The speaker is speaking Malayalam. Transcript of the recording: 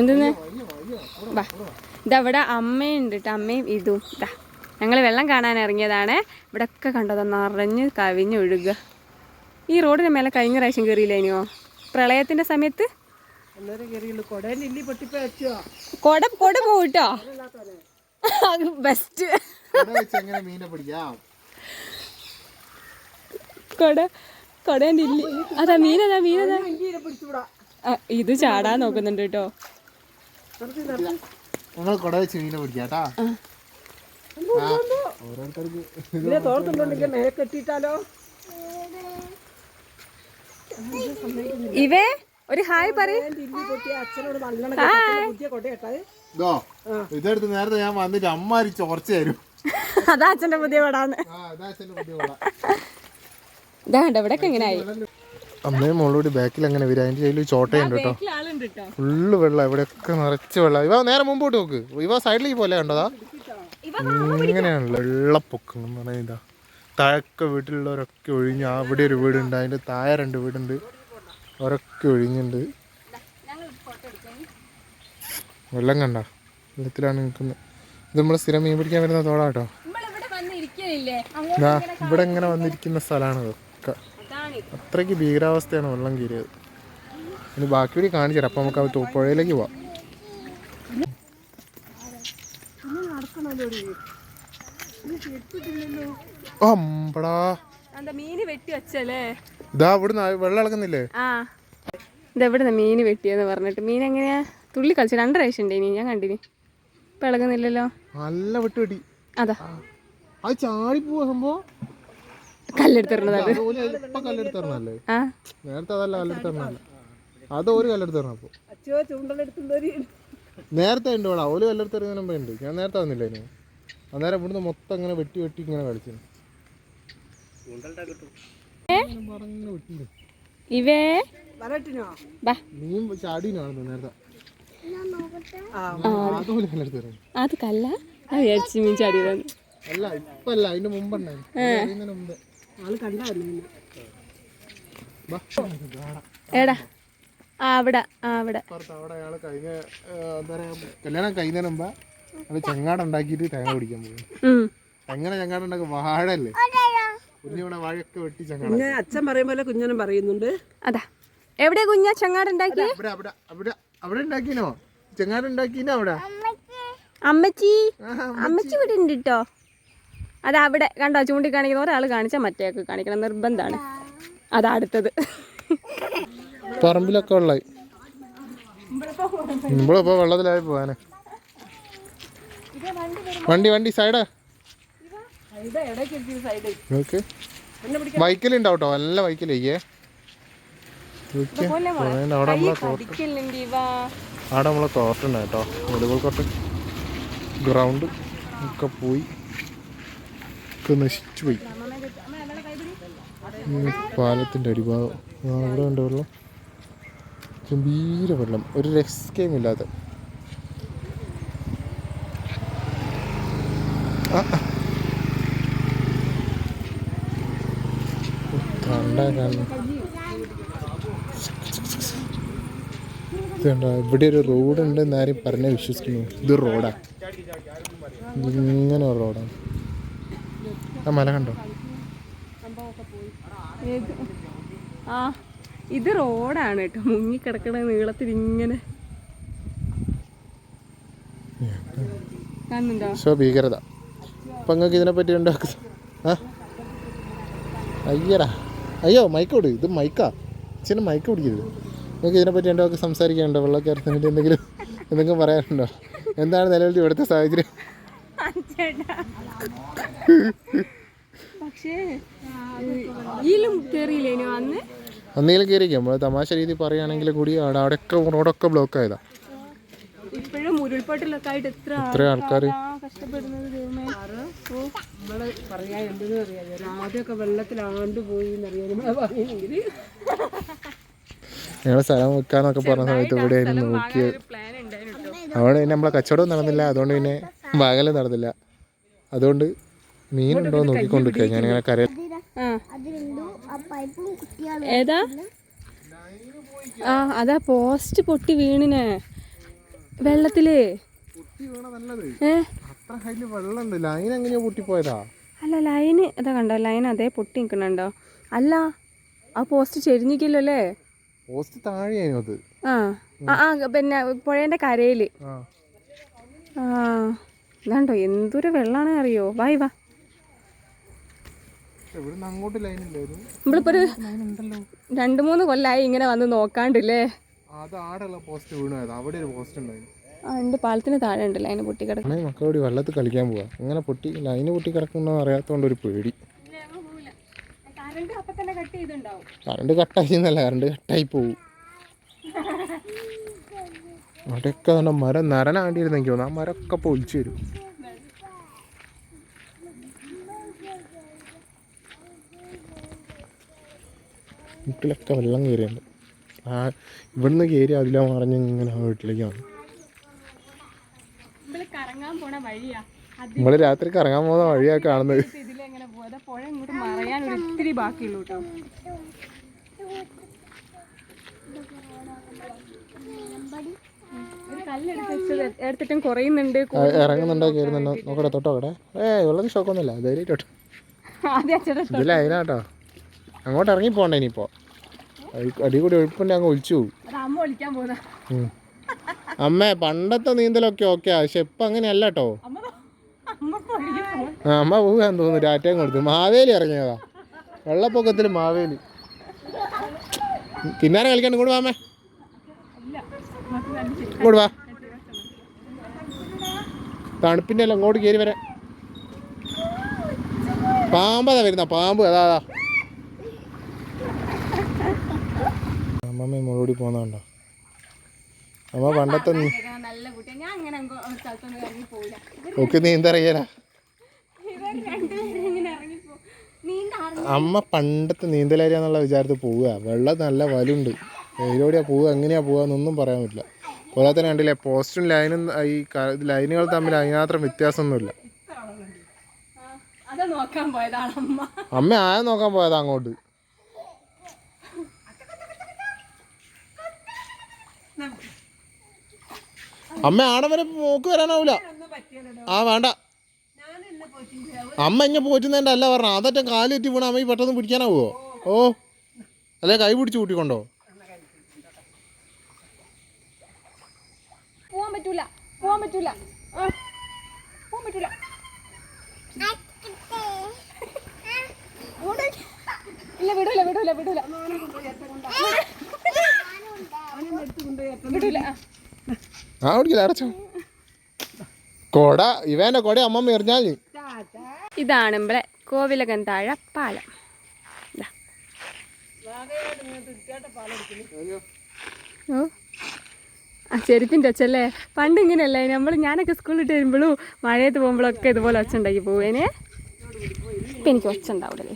എന്തെന്ന്? വാ. ഇതവിടെ അമ്മയുണ്ട് കേട്ടോ അമ്മയും ഇതും. ഇതാ. ഞങ്ങൾ വെള്ളം കാണാൻ ഇറങ്ങിയതാണ്. ഇവിടെ ഒക്കെ കണ്ടത് നിറഞ്ഞ് കവിഞ്ഞ് ഒഴുകുക ഈ റോഡിന് മേലെ കഴിഞ്ഞ പ്രാവശ്യം ഇനിയോ? പ്രളയത്തിന്റെ സമയത്ത്? കൊട കൊട പോയിട്ടോ? ബെസ്റ്റ് കൊട കൊടേന്റെ ഇല്ലി അതാ മീനതാ മീനതാ. പിടിച്ചുവിടാ. ഇത് ചാടാൻ നോക്കുന്നുണ്ട് കേട്ടോ. ഞങ്ങൾ കുട വെച്ച് മീനെ പിടിക്കാട്ടാ ഓരോരുത്തർക്ക് തോർത്തുണ്ടെങ്കിൽ മേലെ കെട്ടിയിട്ടാലോ? ഇവേ ഒരു ഹായ് ഇതെടുത്ത് നേരത്തെ ഞാൻ വന്നിട്ട് അമ്മാരി ചോർച്ച തരും. അതാ അച്ഛന്റെ പുതിയ പടാന്ന് ഇതാണ്ട് ഇതാ അച്ഛന്റെ അമ്മയും മോളോട് ബാക്കിൽ അങ്ങനെ വരിക അതിന്റെ കയ്യിൽ ചോട്ടയുണ്ട് കേട്ടോ. ഫുള്ള് വെള്ളം. ഇവിടെയൊക്കെ നിറച്ച് വെള്ളം. ഇവ നേരെ മുമ്പോട്ട് നോക്ക്. ഇവ സൈഡിലേക്ക് പോലെ കണ്ടതാ ഇങ്ങനെയാണല്ലോ വെള്ളപ്പൊക്കം എന്ന് പറഞ്ഞാൽ ഇതാ താഴൊക്കെ വീട്ടിലുള്ളവരൊക്കെ ഒഴിഞ്ഞു അവിടെ ഒരു വീടുണ്ട്. അതിന്റെ താഴെ രണ്ട് വീടുണ്ട്. അവരൊക്കെ ഒഴിഞ്ഞുണ്ട്. വെള്ളം കണ്ട? വെള്ളത്തിലാണ് നിൽക്കുന്നത് ഇത് നമ്മൾ സ്ഥിരം മീൻ പിടിക്കാൻ വരുന്ന തോടാട്ടോ ഇവിടെ ഇങ്ങനെ വന്നിരിക്കുന്ന സ്ഥലമാണ് ഇതൊക്കെ. അത്രയ്ക്ക് ഭീകരാവസ്ഥയാണ് വെള്ളം കീറിയത്. ഇനി ബാക്കി കൂടി കാണിച്ചു തരാം. അപ്പം നമുക്ക് ആ പുഴയിലേക്ക് പോവാം. അമ്പടാ. മീന് വെട്ടി വെച്ചല്ലേ? ഇതാ ഇവിടുന്ന് വെള്ളം ഇളക്കുന്നില്ലേ? ഇതെവിടുന്ന മീന് വെട്ടിയെന്ന് പറഞ്ഞിട്ട്. മീൻ എങ്ങനെയാ? തുള്ളി കളിച്ചു രണ്ട് പ്രാവശ്യം ഉണ്ടായി ഇനി. ഞാൻ കണ്ടിനി. ഇപ്പൊ ഇളകുന്നില്ലല്ലോ. നല്ല വെട്ടി വെട്ടി അതാ അത് ചാടി പോവാ സംഭവം. കല്ലെടുത്തിരുന്നത് അതുപോലെ ഇപ്പൊ കല്ലെടുത്തരണല്ലേ ആ. നേരത്തെ അതല്ല അത് ഒരു നേരത്തെ ഉണ്ട് ഇവിടെ. ഓൽ കല്ലെടുത്തെറിയുന്നതിന് മുമ്പേ ഉണ്ട്. ഞാൻ നേരത്തെ വന്നില്ല ഇനി? അന്നേരം ഇവിടുന്ന് മൊത്തം ഇങ്ങനെ വെട്ടി വെട്ടി ഇങ്ങനെ കളിച്ചു ഇവേ? നീയും ചാടീനാണെന്ന് നേരത്തെ. അത് കല്ല? വിചാരിച്ചു മീൻ ചാടിയതാണ്. അല്ല ഇപ്പല്ല. അതിന്റെ മുമ്പ്. എടാ അവിടെ ആ അവിടെ. പുറത്ത് അവിടെ അയാൾ കഴിഞ്ഞ എന്താ പറയാ കല്യാണം കഴിഞ്ഞതിന് മുമ്പ് അത് ചെങ്ങാട് ഉണ്ടാക്കിയിട്ട് തേങ്ങ പിടിക്കാൻ പോകും എങ്ങനെ ചെങ്ങാട് ഉണ്ടാക്കും? വാഴല്ലേ കുഞ്ഞിവിടെ വാഴയൊക്കെ വെട്ടി ചെങ്ങാട് അച്ഛൻ പറയും പോലെ കുഞ്ഞനും പറയുന്നുണ്ട്. അതാ. എവിടെ കുഞ്ഞാ ചങ്ങാടുണ്ടാക്കി അവിടെ അവിടെ അവിടെ അവിടെ ഉണ്ടാക്കിനോ? ചെങ്ങാട് ഉണ്ടാക്കിനോ അവിടെ? അമ്മച്ചി. അമ്മച്ചി. ഇവിടെ ഉണ്ട് കേട്ടോ അത് അവിടെ കണ്ടോ ചൂണ്ടിക്കാണിക്കുന്ന ഒരാൾ കാണിച്ചാൽ മറ്റേക്ക് കാണിക്കണം നിർബന്ധമാണ് അതാ അടുത്തത്. പറമ്പിലൊക്കെ ഉള്ള നമ്മളിപ്പോ വെള്ളത്തിലായി പോവാന്. വണ്ടി വണ്ടി സൈഡാ. നോക്ക്. ബൈക്കിലുണ്ടാവും കേട്ടോ നല്ല ബൈക്കിലേക്കേ അവിടെ നമ്മളെ അവിടെ നമ്മളെ കോർട്ടുണ്ട് കേട്ടോ. വോളിബോൾ കോർട്ട് ഗ്രൗണ്ട് ഒക്കെ പോയി. ഒക്കെ നശിച്ചു പോയി. പാലത്തിന്റെ അടിഭാഗം അവിടെ ഉണ്ട് വെള്ളം? ഗംഭീര വെള്ളം. ഒരു രസ്കയും ഇല്ലാതെ. ഇവിടെ ഒരു റോഡ് ഉണ്ട് എന്നാരും പറഞ്ഞ വിശ്വസിക്കുന്നു. ഇത് റോഡാ ഇങ്ങനെ റോഡാണ് മല കണ്ടോ? ആ ഇത് റോഡാണ് കേട്ടോ. മുങ്ങിക്കിടക്കണ നീളത്തിൽ ഇങ്ങനെ. കാണുന്നുണ്ടോ? സോ ഭീകരത. അപ്പം നിങ്ങൾക്ക് ഇതിനെപ്പറ്റി ഉണ്ടാക്കുക ആ? അയ്യടാ. അയ്യോ മൈക്ക് വിട് ഇത് മൈക്കാ ചില മൈക്ക് പിടിക്കരുത്. നിങ്ങൾക്ക് ഇതിനെ പറ്റി എന്തൊക്കെ സംസാരിക്കാനുണ്ടോ? വെള്ളക്കരത്തിന് എന്തെങ്കിലും എന്തെങ്കിലും പറയാനുണ്ടോ? എന്താണ് നിലവിൽ ഇവിടുത്തെ സാഹചര്യം? പക്ഷേ ഇതിലും കേറിയില്ലേനോ അന്ന്? ഒന്നെങ്കിലും കയറിക്കാം നമ്മൾ തമാശ രീതി പറയുകയാണെങ്കിൽ കൂടി അവിടെ അവിടെയൊക്കെ റോഡൊക്കെ ബ്ലോക്ക് ആയതാ. ഇപ്പോഴും ഉരുൾപൊട്ടലൊക്കെ ആയിട്ട് എത്ര എത്ര ആൾക്കാർ ആ കഷ്ടപ്പെടുന്നത് ദൈവമേ? ഓ നമ്മൾ പറയാ എന്തെന്ന് അറിയാം ആദ്യമൊക്കെ വെള്ളത്തിൽ ആണ്ട് പോയി എന്നറിയാം. നമ്മളെ പറയുമെങ്കിൽ ഞങ്ങൾ സ്ഥലം വെക്കാന്നൊക്കെ പറഞ്ഞ സമയത്ത് ഇവിടെ ആയിരുന്നു നോക്കിയത് അവിടെ പിന്നെ നമ്മളെ കച്ചവടം നടന്നില്ല. അതുകൊണ്ട് പിന്നെ വാങ്ങലും നടന്നില്ല. അതുകൊണ്ട് മീനുണ്ടോ നോക്കിക്കൊണ്ട് നോക്കിക്കൊണ്ടിരിക്കുക ഞാനിങ്ങനെ കര ആ. ഏതാ? ആ അതാ പോസ്റ്റ് പൊട്ടി വീണിനെ. വെള്ളത്തിലേ. അല്ല ലൈന് അതാ കണ്ടോ ലൈൻ അതേ പൊട്ടി നിൽക്കണുണ്ടോ അല്ല ആ പോസ്റ്റ് ചെരിഞ്ഞിക്കല്ലോ അല്ലേ? പോസ്റ്റ് താഴെയായിരുന്നു അത്. ആ ആ പിന്നെ പുഴേന്റെ കരയിൽ. ആ. ഇതാണ്ടോ എന്തൊരു വെള്ളമാണ് അറിയോ വായി വാ ഇവിടുന്ന് അങ്ങോട്ട് ലൈൻ ഇല്ലായിരുന്നു നമ്മളിപ്പോ ഒരു ലൈൻ ഉണ്ടല്ലോ. രണ്ട് മൂന്ന് കൊല്ലായി ഇങ്ങനെ വന്ന് നോക്കാണ്ടില്ലേ? ഉണ്ട് പാലത്തിന് താഴെ ഉണ്ട് പൊട്ടി മക്കളോട് വെള്ളത്തിൽ കളിക്കാൻ പോവാ. ഇങ്ങനെ പൊട്ടി ലൈന് പൊട്ടി കിടക്കുന്ന അറിയാത്തോണ്ട് ഒരു പേടി. കറണ്ട് കട്ടായിരുന്നല്ല തന്നെ കട്ട് ചെയ്തിട്ടുണ്ടാവും കറണ്ട് കട്ടായി പോവും. അവിടെയൊക്കെ മരം നരനാണ്ടിരുന്നെങ്കിൽ ആ മരമൊക്കെ പൊളിച്ചു വരും. വീട്ടിലൊക്കെ വെള്ളം കയറിയുണ്ട് ആ ഇവിടുന്ന് കയറി അതിലാ മറിഞ്ഞ് ഇങ്ങനെ ആ വീട്ടിലേക്ക് വന്നു. നമ്മൾ രാത്രി കറങ്ങാൻ പോകുന്ന വഴിയാ കാണുന്നത്. എടുത്തിട്ടും കുറയുന്നുണ്ട് ഇറങ്ങുന്നുണ്ടോ കയറുന്നുണ്ടോ? നോക്കട്ടെ തൊട്ടോ അവിടെ ഏ വെള്ളത്തിൽ ഷോക്കൊന്നുമില്ല ധൈര്യമായിട്ടോ അതിനാട്ടോ. അങ്ങോട്ട് ഇറങ്ങി പോകണ്ട ഇനിയിപ്പോൾ അടി കൂടി ഒഴുപ്പുണ്ട് അങ്ങ് ഒളിച്ചു പോകും അമ്മ പണ്ടത്തെ നീന്തലൊക്കെ ഓക്കെ പക്ഷെ ഇപ്പം അങ്ങനെയല്ല കേട്ടോ അമ്മ പോകാൻ തോന്നുന്നു രാറ്റയും കൊടുത്തു. മാവേലി ഇറങ്ങിയതാ. വെള്ളപ്പൊക്കത്തിൽ മാവേലി. കിന്നാരം കളിക്കാൻ ഇങ്ങോട്ട് വാ അമ്മേ. ഇങ്ങോട്ട് വാ. തണുപ്പിന്റെ എല്ലാം ഇങ്ങോട്ട് കയറി വരാം പാമ്പതാ വരുന്ന പാമ്പ്. അതാ അതാ. അമ്മമ്മ മുളോടി പോകുന്നുണ്ടോ അമ്മ പണ്ടത്തെ ഓക്കെ നല്ല കുട്ടിയാ ഞാൻ അങ്ങനെ അങ്ങ് ഒരു സ്ഥലത്തൊന്നും ഇറങ്ങി പോവില്ല. ഒക്കെ നീന്തറിയാലാ ഇവർ രണ്ടുപേരും ഇങ്ങനെ ഇറങ്ങി പോകും നീന്താ അമ്മ പണ്ടത്തെ നീന്തലരിയാന്നുള്ള വിചാരത്തിൽ പോവുക. വെള്ളം നല്ല വലുണ്ട്. എവിടെയാ പോവുക എങ്ങനെയാ പോവുക എന്നൊന്നും പറയാൻ പറ്റില്ല. പോലെ തന്നെ കണ്ടില്ലേ പോസ്റ്റും ലൈനും ഈ ലൈനുകൾ തമ്മിൽ അതിനാത്രം വ്യത്യാസമൊന്നുമില്ല. അമ്മ. ആയ നോക്കാൻ പോയതാ അങ്ങോട്ട്. അമ്മ ആടെ വരെ നോക്ക് വരാനാവൂല ആ വേണ്ട. അമ്മ ഇങ്ങനെ പോറ്റുന്നതിന്റെ അല്ല പറഞ്ഞ. അതറ്റ കാലു തെറ്റി വീണ അമ്മ ഈ പെട്ടെന്ന് പിടിക്കാനാവോ? ഓ. അല്ലെ കൈ പിടിച്ച് കൂട്ടിക്കൊണ്ടോ? പോവാൻ പറ്റൂല. പോവാൻ പറ്റൂല. ആ, പോവാൻ പറ്റൂല. അങ്ങോട്ടേക്ക്. ഇല്ല വിടൂല വിടൂല വിടൂല വിടൂല ആ. കുടിക്കില്ല അടച്ചോ. കൊട ഇവേന്റെ കൊട അമ്മമ്മ എറിഞ്ഞാൽ ഇതാണ് നമ്മളെ കോവിലകം താഴ പാലം. ഓ. ആ ചെരുപ്പിന്റെ അച്ഛല്ലേ പണ്ട് ഇങ്ങനെയല്ലേ? നമ്മൾ ഞാനൊക്കെ സ്കൂളിൽ ഇട്ട് വരുമ്പോഴും മഴയത്ത് പോകുമ്പോഴൊക്കെ ഇതുപോലെ ഒച്ച ഉണ്ടാക്കി പോവേനെ. ഇപ്പം എനിക്ക് ഒച്ച ഉണ്ടാവില്ല